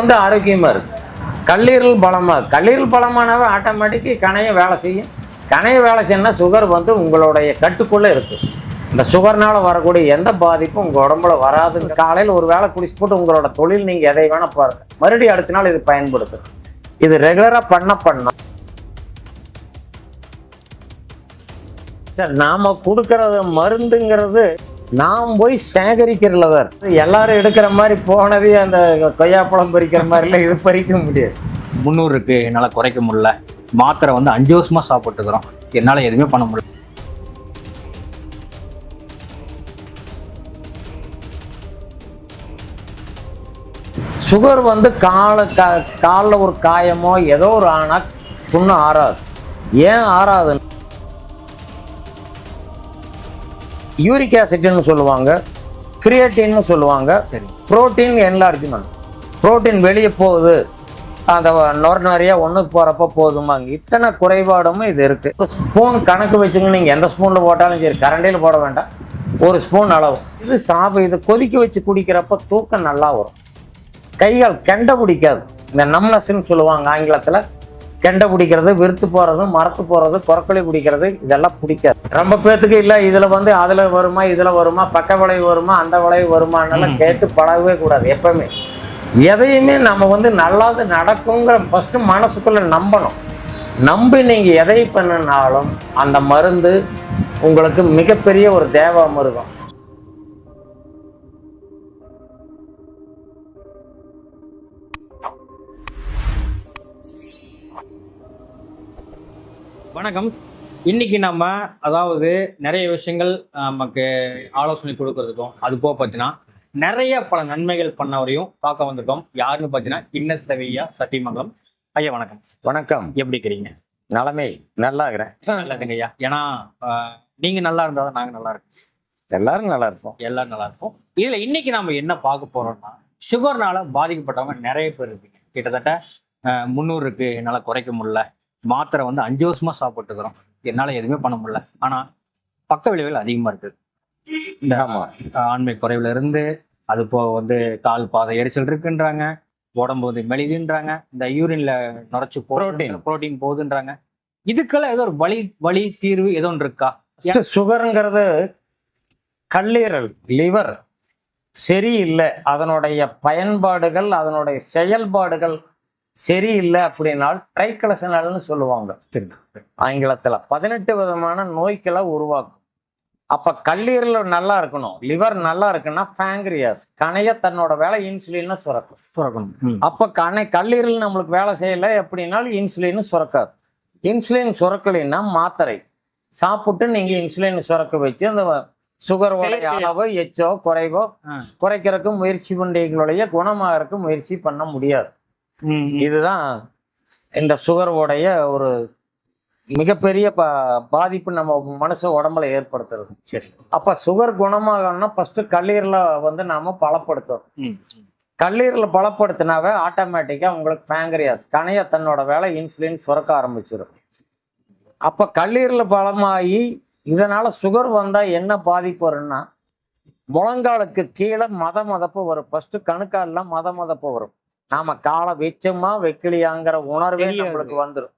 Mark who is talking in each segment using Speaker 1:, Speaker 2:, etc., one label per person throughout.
Speaker 1: வந்து ஆரோக்கியமாக இருக்கும் கல்லீரல் பலமாக கல்லீரல் பலமானாவே ஆட்டோமேட்டிக்கு கணையை வேலை செய்யும். கணையை வேலை செய்யணும்னா சுகர் வந்து உங்களுடைய கட்டுக்குள்ளே இருக்கு. இந்த சுகர்னால் வரக்கூடிய எந்த பாதிப்பும் உங்கள் உடம்புல வராது. காலையில் ஒரு வேலை குடிச்சு போட்டு உங்களோட தொழில் நீங்கள் எதை வேணால் பாருங்கள் மறுபடியும் அடுத்த நாள் இது பயன்படுத்து இது ரெகுலராக பண்ண பண்ண சார் நாம் கொடுக்கறது மருந்துங்கிறது நாம் போய் இருக்கு. எல்லாரும் எடுக்கிற மாதிரி போனதே அந்த கொய்யாப்பழம் பறிக்கிற மாதிரிலாம் இது பறிக்க முடியாது.
Speaker 2: முந்நூறு இருக்கு என்னால் குறைக்க முடியல. மாத்திரை வந்து அஞ்சு வருஷமா சாப்பிட்டுக்கிறோம். என்னால் எதுவுமே பண்ண முடியல.
Speaker 1: சுகர் வந்து கால கா காலில் ஒரு காயமோ ஏதோ ஒரு ஆனா புண்ணு ஆறாது. ஏன் ஆறாது யூரிக் ஆசிட்னு சொல்லுவாங்க கிரியேட்டின்னு சொல்லுவாங்க
Speaker 2: சரி.
Speaker 1: புரோட்டீன் என்லார்ஜ்மெண்ட் புரோட்டீன் வெளியே போகுது. அந்த நொர நிறைய ஒன்றுக்கு போகிறப்ப போதுமாங்க இத்தனை குறைபாடும் இது இருக்குது ஸ்பூன் கணக்கு வச்சுங்க நீங்கள் எந்த ஸ்பூனில் போட்டாலும் சரி கரண்டியில் போட வேண்டாம். ஒரு ஸ்பூன் அளவு. இது சாப்பிட இது கொதிக்க வச்சு குடிக்கிறப்ப தூக்கம் நல்லா வரும். கைகள் கெண்டை பிடிக்காது. இந்த நம்னஸ்ன்னு சொல்லுவாங்க ஆங்கிலத்தில். கெண்டை பிடிக்கிறது விருத்து போகிறது மரத்து போகிறது கொரக்கொலி பிடிக்கிறது இதெல்லாம் பிடிக்காது. ரொம்ப பேத்துக்கு இல்லை இதில் வந்து அதில் வருமா இதில் வருமா பக்க விளைவு வருமா அந்த விளைவு வருமானெல்லாம் கேட்டு பழகவே கூடாது எப்பவுமே. எதையுமே நம்ம வந்து நல்லாது நடக்குங்கிற ஃபஸ்ட்டு மனசுக்குள்ளே நம்பணும். நம்பி நீங்கள் எதை பண்ணினாலும் அந்த மருந்து உங்களுக்கு மிகப்பெரிய ஒரு தேவ மிருகம்
Speaker 2: வணக்கம். இன்னைக்கு நம்ம அதாவது நிறைய விஷயங்கள் நமக்கு ஆலோசனை கொடுக்கறதுக்கும் அது போக பார்த்தீங்கன்னா நிறைய பல நன்மைகள் பண்ணவரையும் பார்க்க வந்திருக்கோம். யாருன்னு பார்த்தீங்கன்னா இன்னஸ் ரவியா சத்தியமங்கலம். ஐயா வணக்கம்.
Speaker 1: வணக்கம்.
Speaker 2: எப்படி இருக்கிறீங்க?
Speaker 1: நலமே நல்லா இருக்கிறேன்.
Speaker 2: நல்லா இருக்குங்க ஐயா. ஏன்னா அஹ், நீங்க நல்லா இருந்தா தான் நாங்க நல்லா இருக்கோம்.
Speaker 1: எல்லாரும் நல்லா இருப்போம்.
Speaker 2: எல்லாரும் நல்லா இருப்போம். இதுல இன்னைக்கு நம்ம என்ன பார்க்க போறோம்னா சுகர்னால பாதிக்கப்பட்டவங்க நிறைய பேர் இருப்பீங்க. கிட்டத்தட்ட இருக்கு. என்னால குறைக்க முடியல. மாத்திரை வந்து அஞ்சு வருஷமா சாப்பிட்டுக்கிறோம். என்னால எதுவுமே பண்ண முடியல. ஆனா பக்க விளைவுகள் அதிகமா இருக்கு. இந்த ஆண்மை குறைவுல இருந்து அது போக வந்து கால் பாதை எரிச்சல் இருக்குன்றாங்க. உடம்பு வந்து மெலிதுன்றாங்க. இந்த யூரின்ல நுரைச்சு
Speaker 1: Protein.
Speaker 2: புரோட்டீன் போகுதுன்றாங்க. இதுக்கெல்லாம் ஏதோ ஒரு வழி வழி தீர்வு ஏதோ ஒன்று இருக்கா?
Speaker 1: சுகருங்கிறது கல்லீரல் லிவர் சரியில்லை. அதனுடைய பயன்பாடுகள் அதனுடைய செயல்பாடுகள் சரியில்லை அப்படின்னால் ட்ரைக்கலசனல்னு சொல்லுவாங்க. ஆங்கிலத்துல பதினெட்டு விதமான நோய்களை உருவாக்கும். அப்ப கல்லீரல் நல்லா இருக்கணும் லிவர் நல்லா இருக்குன்னா ஃபேங்க்ரியாஸ் கணைய தன்னோட வேலை இன்சுலினை சுரக்கும்.
Speaker 2: சுரக்கணும்.
Speaker 1: அப்போ கணை கல்லீரல் நம்மளுக்கு வேலை செய்யலை அப்படின்னாலும் இன்சுலின் சுரக்காது. இன்சுலின் சுரக்கலைன்னா மாத்திரை. சாப்பிட்டு நீங்கள் இன்சுலின் சுரக்க வச்சு அந்த சுகர் உடைய அளவு எச்சோ குறைவோ. குறைக்கிறதுக்கு முயற்சி பண்ணுறீங்களுடைய குணமாகறதுக்கு முயற்சி பண்ண முடியாது. இதுதான் இந்த சுகர் உடைய ஒரு மிகப்பெரிய ப பாதிப்பு நம்ம மனசு உடம்புல ஏற்படுத்துறது.
Speaker 2: சரி.
Speaker 1: அப்போ சுகர் குணமாகணும்னா ஃபஸ்ட்டு கல்லீரலை வந்து நாம் பலப்படுத்தணும். கல்லீரலை பலப்படுத்தினாவே ஆட்டோமேட்டிக்காக உங்களுக்கு பேங்க்ரியாஸ் கணைய தன்னோட வேலை இன்சுலின் சுரக்க ஆரம்பிச்சிடும் அப்போ கல்லீரல் பலமாகி இதனால் சுகர் வந்தால் என்ன பாதிப்பு வரும்னா முழங்காலுக்கு கீழே மத மதப்பு வரும். ஃபஸ்ட்டு கணுக்காலில் மத மதப்பு வரும். நாம காலை வச்சோமா வைக்கலையாங்கிற உணர்வே. நம்மளுக்கு வந்துடும்.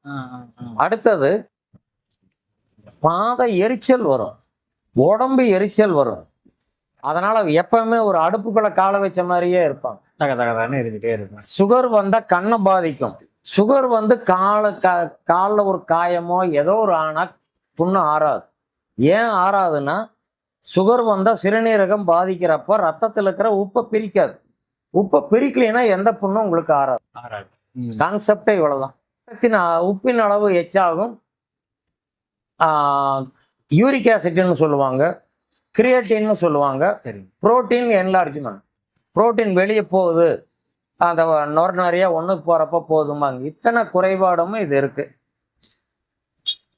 Speaker 1: அடுத்தது பாத எரிச்சல் வரும். உடம்பு எரிச்சல் வரும். அதனால எப்பவுமே ஒரு அடுப்புக்குள்ள காலை வச்ச மாதிரியே இருப்பாங்க.
Speaker 2: தக தகதான்னு இருந்துட்டே இருக்கும்.
Speaker 1: சுகர் வந்தா கண்ணை பாதிக்கும். சுகர் வந்து கால கா காலில் ஒரு காயமோ ஏதோ ஒரு ஆனா புண்ணு ஆறாது. ஏன் ஆறாதுன்னா சுகர் வந்தால் சிறுநீரகம் பாதிக்கிறப்ப ரத்தத்தில் இருக்கிற உப்பை பிரிக்காது. உப்பை பிரிக்கலைன்னா எந்த புண்ணும் உங்களுக்கு ஆறாது.
Speaker 2: ஆறாது.
Speaker 1: கான்செப்டே இவ்வளவுதான். உப்பின் அளவு எச்சாகும். யூரிக் ஆசிட்னு சொல்லுவாங்க. கிரியேட்டின்னு சொல்லுவாங்க.
Speaker 2: சரி.
Speaker 1: புரோட்டீன் என்லார்ஜ்மெண்ட் புரோட்டீன் வெளியே போகுது. அந்த நொர நிறைய ஒன்றுக்கு போகிறப்ப போதுமாங்க. இத்தனை குறைபாடும் இது இருக்கு.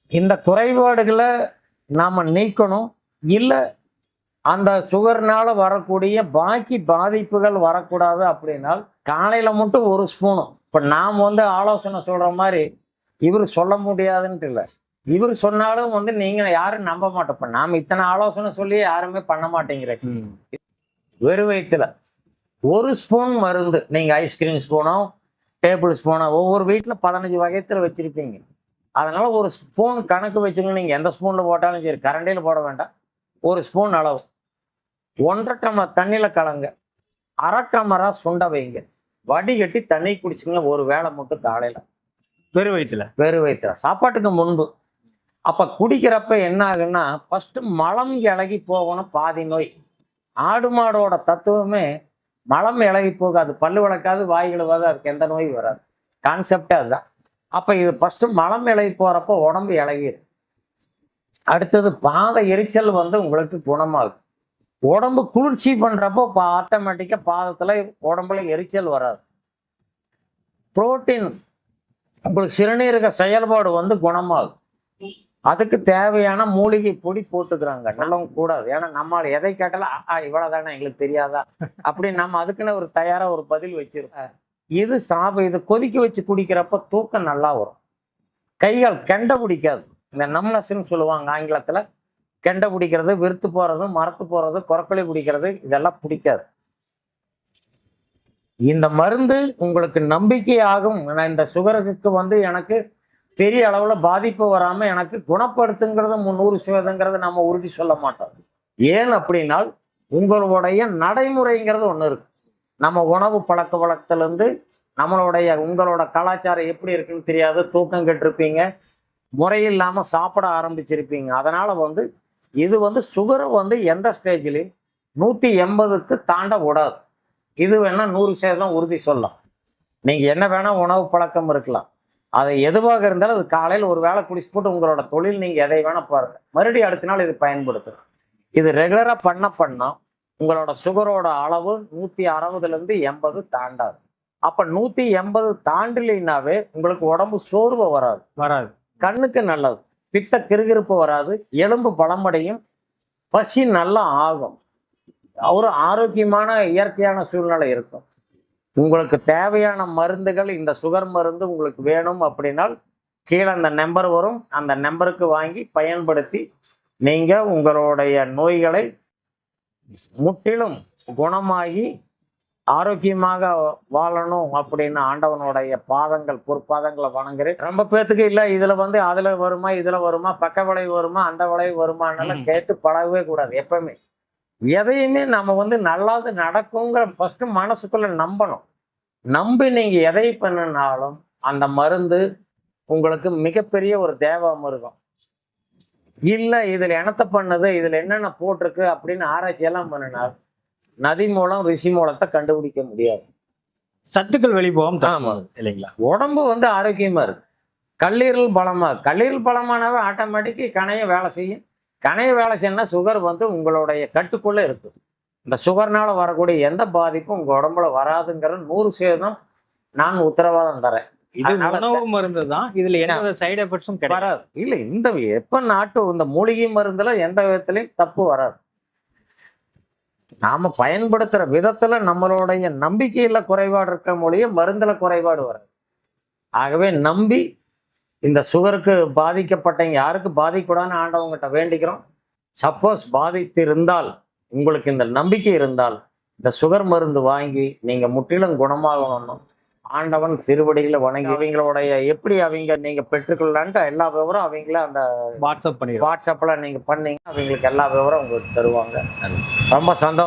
Speaker 1: இந்த குறைபாடுகளை நாம் நீக்கணும். இல்லை அந்த சுகர்னால வரக்கூடிய பாக்கி பாதிப்புகள் வரக்கூடாது அப்படின்னால் காலையில் மட்டும் ஒரு ஸ்பூனும் இப்போ நாம் வந்து ஆலோசனை சொல்கிற மாதிரி இவர் சொல்ல முடியாதுன்ட்டு இல்லை. இவர் சொன்னாலும் வந்து நீங்கள் யாரும் நம்ப மாட்டோம். இப்போ நாம் இத்தனை ஆலோசனை சொல்லி யாருமே பண்ண மாட்டேங்கிறேன்.
Speaker 2: ம்.
Speaker 1: வெறும் வயிற்றுல ஒரு ஸ்பூன் மருந்து. நீங்க ஐஸ்கிரீம் ஸ்பூனோ டேபிள் ஸ்பூனோ ஒவ்வொரு வீட்டில் பதினஞ்சு வகையத்தில் வச்சிருப்பீங்க. அதனால ஒரு ஸ்பூன் கணக்கு வச்சுங்க நீங்க எந்த ஸ்பூன்ல போட்டாலும் சரி கரண்டியில் போட வேண்டாம். ஒரு ஸ்பூன் அளவு. ஒன்றரை டம்ளர் தண்ணியில கலங்க. அரை டம்ளரா சுண்ட வைங்க. வடிகட்டி தண்ணி குடிச்சுங்க ஒரு வேளை மட்டும் காலையில.
Speaker 2: பெரு வயிற்றுல
Speaker 1: வெறு வயிற்றுல சாப்பாட்டுக்கு முன்பு. அப்ப குடிக்கிறப்ப என்ன ஆகுன்னா ஃபர்ஸ்ட் மலம் இலகி போகணும் பாதி நோய். ஆடு மாடோட தத்துவமே மலம் இலகி போகாது. பல்லு விளக்காது வாய் கழுவாது அதுக்கு எந்த நோய் வராது. கான்செப்டே அதுதான். அப்ப இது ஃபர்ஸ்ட் மலம் இலகி போறப்போ உடம்பு இலகிடும் அடுத்தது பாத எரிச்சல் வந்து உங்களுக்கு குணமாகும். உடம்பு குளிர்ச்சி பண்றப்போ ஆட்டோமேட்டிக்கா பாதத்துல உடம்புல எரிச்சல் வராது. புரோட்டீன் உங்களுக்கு சிறுநீரக செயல்பாடு வந்து குணமாகும். அதுக்கு தேவையான மூலிகை பொடி போட்டுக்கிறாங்க. நல்லவும் கூடாது. ஏன்னா நம்மளால் எதை கேட்டாலும் இவ்வளோ தானே எங்களுக்கு தெரியாதா? அப்படின்னு நம்ம அதுக்குன்னு ஒரு தயாராக ஒரு பதில் வச்சிருக்கோம். இது சாப இது கொதிக்க வச்சு குடிக்கிறப்ப தூக்கம் நல்லா வரும். கைகள் கெண்ட பிடிக்காது. இந்த நம்லஸ்ன்னு சொல்லுவாங்க ஆங்கிலத்துல. கெண்டை பிடிக்கிறது விருத்து போகிறது மரத்து போறது குரக்கொலி பிடிக்கிறது இதெல்லாம் பிடிக்காது. இந்த மருந்து உங்களுக்கு நம்பிக்கையாகும். நான் இந்த சுகருக்கு வந்து எனக்கு பெரிய அளவுல பாதிப்பு வராமல் எனக்கு குணப்படுத்துங்கிறது முந்நூறு சதவீதங்கிறது நம்ம உறுதி சொல்ல மாட்டோம். ஏன் அப்படின்னால் உங்களுடைய நடைமுறைங்கிறது ஒன்று இருக்கு. நம்ம உணவு பழக்க வழக்கத்துலேருந்து நம்மளுடைய உங்களோட கலாச்சாரம் எப்படி இருக்குன்னு தெரியாது. தூக்கம் கெட்டிருப்பீங்க. முறையில்லாமல் சாப்பிட ஆரம்பிச்சிருப்பீங்க. அதனால் வந்து இது வந்து சுகரை வந்து எந்த ஸ்டேஜ்லையும் நூற்றி எண்பதுக்கு தாண்ட விடாது இது வேணா நூறு சதவீதம் உறுதி சொல்லலாம். நீங்கள் என்ன வேணா உணவு பழக்கம் இருக்கலாம். அது எதுவாக இருந்தாலும் அது காலையில் ஒரு வேளை குடிச்சு போட்டு உங்களோட தொழில் நீங்கள் எதை வேணா பாருங்க. மறுபடியும் அடுத்த நாள் இது பயன்படுத்தணும் இது ரெகுலராக பண்ண பண்ணா உங்களோட சுகரோட அளவு நூற்றி அறுபதுலேருந்து எண்பது தாண்டாது. அப்போ நூற்றி எண்பது தாண்டலைனாவே உங்களுக்கு உடம்பு சோர்வு வராது.
Speaker 2: வராது.
Speaker 1: கண்ணுக்கு நல்லது. பித்த கிருகிருப்பு வராது எலும்பு பலமடையும் பசி நல்லா ஆகும். ஒரு ஆரோக்கியமான இயற்கையான சூழ்நிலை இருக்கும். உங்களுக்கு தேவையான மருந்துகள் இந்த சுகர் மருந்து உங்களுக்கு வேணும் அப்படின்னால் கீழே அந்த நம்பர் வரும். அந்த நம்பருக்கு வாங்கி பயன்படுத்தி நீங்கள் உங்களுடைய நோய்களை முற்றிலும் குணமாகி ஆரோக்கியமாக வாழணும் அப்படின்னு ஆண்டவனுடைய பாதங்கள் பொற்பாதங்களை வணங்குறேன். ரொம்ப பேத்துக்கு இல்லை இதுல வந்து அதுல வருமா இதுல வருமா பக்க விளைவு வருமா அந்த விளைவு வருமானெல்லாம். கேட்டு பழகவே கூடாது எப்பவுமே. எதையுமே நம்ம வந்து நல்லது நடக்குங்கிற ஃபர்ஸ்ட் மனசுக்குள்ள நம்பணும். நம்பி நீங்க எதை பண்ணினாலும் அந்த மருந்து உங்களுக்கு மிகப்பெரிய ஒரு தேவ அமிர்தம். இல்லை இதுல என்னத்த பண்ணுது இதுல என்னென்ன போட்டிருக்கு அப்படின்னு ஆராய்ச்சி எல்லாம் பண்ணினால் நதி மூலம் ரிஷி மூலத்தை கண்டுபிடிக்க முடியாது.
Speaker 2: சத்துக்கள் வெளிப்போகும்
Speaker 1: ஆமா.
Speaker 2: இல்லைங்களா?
Speaker 1: உடம்பு வந்து ஆரோக்கியமா இருக்கு. கல்லீரல் பலமா. கல்லீரல் பலமானாவே ஆட்டோமேட்டிக்கு கணைய வேலை செய்யும். கணைய வேலை செய்யணும்னா சுகர் வந்து உங்களுடைய கட்டுக்குள்ள இருக்கு. இந்த சுகர்னால வரக்கூடிய எந்த பாதிப்பும் உங்க உடம்புல வராதுங்கிற நூறு சதவீதம் நான் உத்தரவாதம் தரேன்.
Speaker 2: இது உணவு மருந்து தான் இதுல எந்த சைடு எஃபெக்ட்ஸும்
Speaker 1: வராது. இல்ல இந்த எப்ப நாட்டு இந்த மூலிகை மருந்துல எந்த விதத்திலையும் தப்பு வராது. நாம பயன்படுத்துற விதத்துல நம்மளுடைய நம்பிக்கையில குறைபாடு இருக்க மொழிய மருந்துல குறைபாடு வராது. ஆகவே நம்பி இந்த சுகருக்கு பாதிக்கப்பட்டவங்க யாருக்கு பாதிக்கூடாதுன்னு ஆண்டவங்கிட்ட வேண்டிக்கிறோம். சப்போஸ் பாதித்து இருந்தால் உங்களுக்கு இந்த நம்பிக்கை இருந்தால் இந்த சுகர் மருந்து வாங்கி நீங்க முற்றிலும் குணமாகணும்னு ஆண்டவன் திருவடிகளை வணங்கி அவங்களுடைய எப்படி அவங்க நீங்க பெற்றுக்கொள்ளலான்ட்டு எல்லா விவரம் அவங்கள அந்த
Speaker 2: வாட்ஸ்அப் பண்ணிடுவோம்
Speaker 1: வாட்ஸ்அப்ல நீங்க பண்ணீங்க அவங்களுக்கு எல்லா விவரம் உங்களுக்கு தருவாங்க. ரொம்ப சந்தோஷம்.